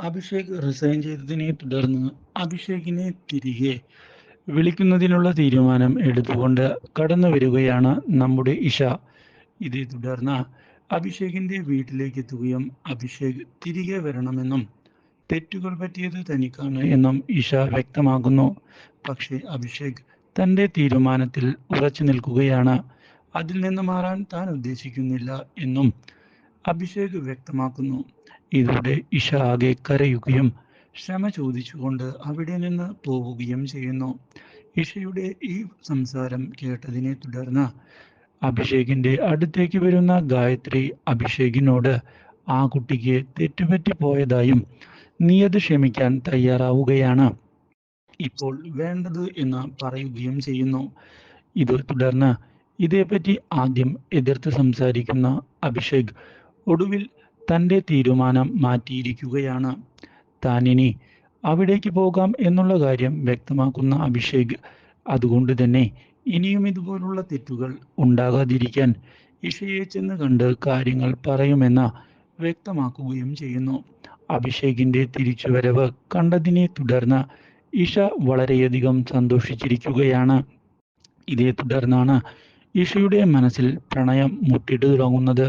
Abhishek resign ചെയ്തതിനെ തുടർന്ന് അഭിഷേകിനെ തിരികെ വിളിക്കുന്നതിനുള്ള തീരുമാനം എടുത്തുകൊണ്ട് കടന്നു വരികയാണ് നമ്മുടെ ഇഷ. ഇതേ തുടർന്ന് അഭിഷേകിന്റെ വീട്ടിലേക്ക് എത്തുകയും അഭിഷേക് തിരികെ വരണമെന്നും തെറ്റുകൾ പറ്റിയത് തനിക്കാണ് എന്നും ഇഷ വ്യക്തമാക്കുന്നു. പക്ഷേ അഭിഷേക് തന്റെ തീരുമാനത്തിൽ ഉറച്ചു നിൽക്കുകയാണ്. അതിൽ നിന്ന് മാറാൻ താൻ ഉദ്ദേശിക്കുന്നില്ല എന്നും അഭിഷേക് വ്യക്തമാക്കുന്നു. ഇതോടെ ഇഷ ആകെ കരയുകയും ക്ഷമ ചോദിച്ചുകൊണ്ട് അവിടെ നിന്ന് പോവുകയും ചെയ്യുന്നു. ഇഷയുടെ ഈ സംസാരം കേട്ടതിനെ തുടർന്ന് അഭിഷേകിന്റെ അടുത്തേക്ക് വരുന്ന ഗായത്രി അഭിഷേകിനോട് ആ കുട്ടിക്ക് തെറ്റുപറ്റി പോയതായും നീ അത് ക്ഷമിക്കാൻ തയ്യാറാവുകയാണ്. ഇപ്പോൾ വേണ്ടത് എന്ന് പറയുകയും ചെയ്യുന്നു. ഇത് തുടർന്ന് ഇതേപ്പറ്റി ആദ്യം എതിർത്ത് സംസാരിക്കുന്ന അഭിഷേക് ഒടുവിൽ തന്റെ തീരുമാനം മാറ്റിയിരിക്കുകയാണ്. താനിനി അവിടേക്ക് പോകാം എന്നുള്ള കാര്യം വ്യക്തമാക്കുന്ന അഭിഷേക് അതുകൊണ്ട് തന്നെ ഇനിയും ഇതുപോലുള്ള തെറ്റുകൾ ഉണ്ടാകാതിരിക്കാൻ ഇഷയെ ചെന്ന് കണ്ട് കാര്യങ്ങൾ പറയുമെന്ന വ്യക്തമാക്കുകയും ചെയ്യുന്നു. അഭിഷേകിന്റെ തിരിച്ചുവരവ് കണ്ടതിനെ തുടർന്ന് ഇഷ വളരെയധികം സന്തോഷിച്ചിരിക്കുകയാണ്. ഇതേ തുടർന്നാണ് ഇഷയുടെ മനസ്സിൽ പ്രണയം മുട്ടിട്ട് തുടങ്ങുന്നത്.